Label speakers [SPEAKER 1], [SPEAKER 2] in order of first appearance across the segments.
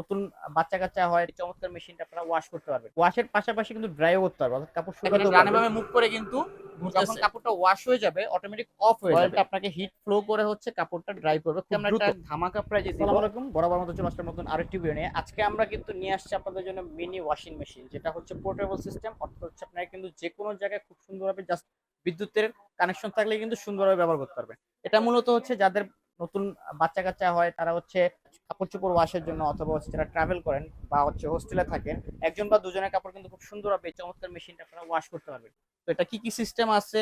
[SPEAKER 1] নতুন বাচ্চা কাচ্চা হয় চমৎকার মেশিনটা আপনারা ওয়াশ করতে পারবেন। ওয়াশের পাশাপাশি কিন্তু ড্রাইও করতে পারবেন অর্থাৎ কাপড় শুকাতে
[SPEAKER 2] ভাবে মুভ করে কিন্তু
[SPEAKER 1] যখন কাপড়টা ওয়াশ হয়ে যাবে অটোমেটিক অফ হয়ে যাবে। আপনাকে হিট ফ্লো করে হচ্ছে কাপড়টা ড্রাই করবে।
[SPEAKER 2] আমরা একটা ধামাকা প্রাইজে
[SPEAKER 1] আসসালামু আলাইকুম বরাবর মতো চলে আসলাম নতুন আরেকটি ভিডিও নিয়ে। আজকে আমরা কিন্তু নিয়ে আসছি আপনাদের জন্য মিনি ওয়াশিং মেশিন যেটা হচ্ছে পোর্টেবল সিস্টেম অর্থাৎ হচ্ছে আপনারা কিন্তু যে কোনো জায়গায় খুব সুন্দরভাবে জাস্ট বিদ্যুতের কানেকশন থাকলে কিন্তু সুন্দরভাবে ব্যবহার করতে পারবেন। এটা মূলত হচ্ছে যাদের নতুন বাচ্চা কাচ্চা হয়, তারা হচ্ছে কাপড় চোপড় ওয়াশের জন্য অথবা হচ্ছে যারা ট্রাভেল করেন বা হচ্ছে হোস্টেলে থাকেন, একজন বা দুজনের কাপড় কিন্তু খুব সুন্দর এই চমৎকার মেশিনটা আপনারা ওয়াশ করতে পারবেন। তো এটা কি কি সিস্টেম আছে,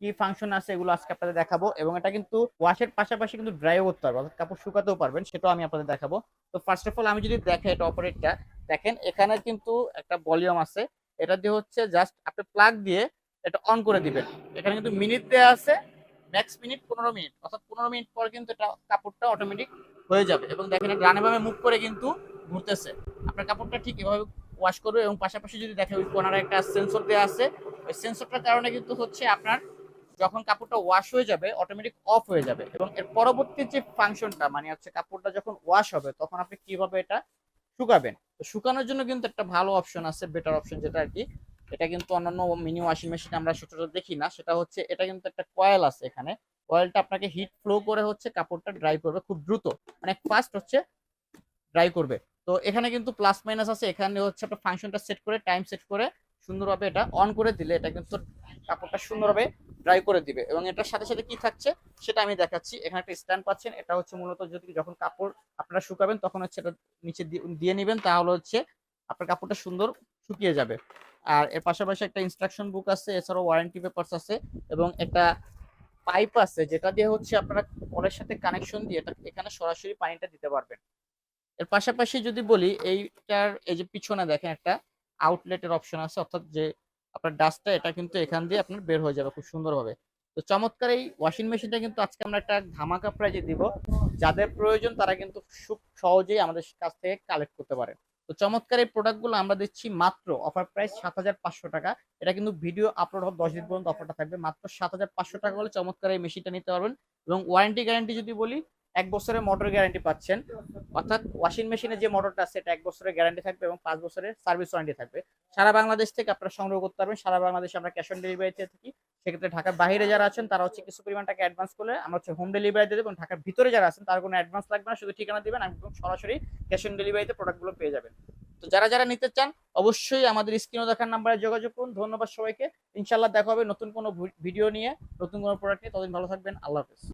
[SPEAKER 1] কি ফাংশন আছে, এগুলো আজকে আপনাদের দেখাবো এবং এটা কিন্তু ওয়াশের পাশাপাশি কিন্তু ড্রাইও করতে পারবে অর্থাৎ কাপড় শুকাতেও পারবেন, সেটাও আমি আপনাদের দেখাবো। তো ফার্স্ট অফ অল আমি যদি দেখাই এটা অপারেটটা দেখেন এখানে কিন্তু একটা ভলিউম আছে, এটা দিয়ে হচ্ছে জাস্ট আপনি প্লাগ দিয়ে এটা অন করে দিবেন। এখানে কিন্তু মিনিট দেওয়া আছে ম্যাক্স মিনিট পনেরো মিনিট অর্থাৎ পনেরো মিনিট পর কিন্তু এটা কাপড়টা অটোমেটিক হয়ে যাবে। এবং দেখেন রানে ভাবে মুভ করে কিন্তু ঘুরতেছে। আপনার কাপড়টা ঠিক এভাবে ওয়াশ করবে এবং পাশাপাশি যদি দেখে ওই কোনারে একটা সেন্সর দেওয়া আছে ওই সেন্সরটার কারণে কিন্তু হচ্ছে আপনার যখন কাপড়টা ওয়াশ হয়ে যাবে অটোমেটিক অফ হয়ে যাবে। এবং এর পরবর্তী যে ফাংশনটা মানে হচ্ছে কাপড়টা যখন ওয়াশ হবে তখন আপনি কীভাবে এটা শুকাবেন? তো শুকানোর জন্য কিন্তু একটা ভালো অপশন আছে বেটার অপশন যেটা আর কি এটা কিন্তু অন্যান্য মিনি ওয়াশিং মেশিনে আমরা সচরাচর দেখি না, সেটা হচ্ছে এটা কিন্তু একটা কয়েল আছে এখানে। কয়েলটা আপনাকে হিট ফ্লো করে হচ্ছে কাপড়টা ড্রাই করবে খুব দ্রুত। মানে ফাস্ট হচ্ছে ড্রাই করবে। তো এখানে কিন্তু প্লাস মাইনাস আছে, এখানে হচ্ছে আপনার ফাংশনটা সেট করে টাইম সেট করে সুন্দরভাবে এটা অন করে দিলে এটা কিন্তু কাপড়টা সুন্দরভাবে ড্রাই করে দিবে। এবং এটার সাথে সাথে কি থাকছে, সেটা আমি দেখাচ্ছি। এখানে একটা স্ট্যান্ড পাচ্ছেন, এটা হচ্ছে মূলত যদি যখন কাপড় আপনারা শুকাবেন, তখন হচ্ছে এটা নিচে দিয়ে- দিয়ে নেবেন, তাহলে হচ্ছে আপনার কাপড়টা সুন্দর শুকিয়ে যাবে। আর এর পাশাপাশি একটা ইনস্ট্রাকশন বুক আছে, এছাড়াও ওয়ারেন্টি পেপারস আছে এবং একটা পাইপ আছে, যেটা দিয়ে হচ্ছে আপনারা কলের সাথে কানেকশন দিয়ে এটা এখানে সরাসরি পানিটা দিতে পারবেন। এর পাশাপাশি যদি বলি, এইটার এই যে পিছনে দেখেন একটা আউটলেটের অপশন আছে, অর্থাৎ যে আপনার ডাস্টটা এটা কিন্তু এখান দিয়ে আপনার বের হয়ে যাবে খুব সুন্দরভাবে। তো চমৎকার এই ওয়াশিং মেশিনটা কিন্তু আজকে আমরা একটা ধামাকা প্রাইজে দিব, যাদের প্রয়োজন তারা কিন্তু খুব সহজেই আমাদের কাছ থেকে কালেক্ট করতে পারে তো চমৎকার এই প্রোডাক্টগুলো আমরা দিচ্ছি মাত্র অফার প্রাইস সাত হাজার পাঁচশো টাকা। এটা কিন্তু ভিডিও আপলোড হবে দশ দিন পর্যন্ত অফারটা থাকবে। মাত্র সাত হাজার পাঁচশো টাকা হলে চমৎকার এই মেশিনটা নিতে পারবেন এবং ওয়ারেন্টি গ্যারান্টি যদি বলি, এক বছরের মোটর গ্যারান্টি পাচ্ছেন। অর্থাৎ ওয়াশিং মেশিনে যে মোটরটা আছে, এটা এক বছরের গ্যারান্টি থাকবে এবং পাঁচ বছরের সার্ভিস ওয়ারেন্টি থাকবে। সারা বাংলাদেশ থেকে আপনারা সংগ্রহ করতে পারবেন। সারা বাংলাদেশে আমরা ক্যাশ অন ডেলিভারিতে থাকি। সেক্ষেত্রে ঢাকার বাইরে যারা আছেন, তারা হচ্ছে কিছু পরিমাণ টাকা অ্যাডভান্স করলে আমরা হচ্ছে হোম ডেলিভারি দিয়ে দেবো ঢাকার ভিতরে যারা আছেন, তার কোনো অ্যাডভান্স লাগবে না, শুধু ঠিকানা দেবেন একদম সরাসরি ক্যাশ অন ডেলিভারিতে প্রোডাক্টগুলো পেয়ে যাবেন। তো যারা যারা নিতে চান, অবশ্যই আমাদের স্ক্রিনে দেখার নাম্বারে যোগাযোগ করুন। ধন্যবাদ সবাইকে। ইনশাল্লাহ দেখা হবে নতুন কোনো ভিডিও নিয়ে, নতুন কোনো প্রোডাক্ট নিয়ে। ততদিন ভালো থাকবেন। আল্লাহ হাফেজ।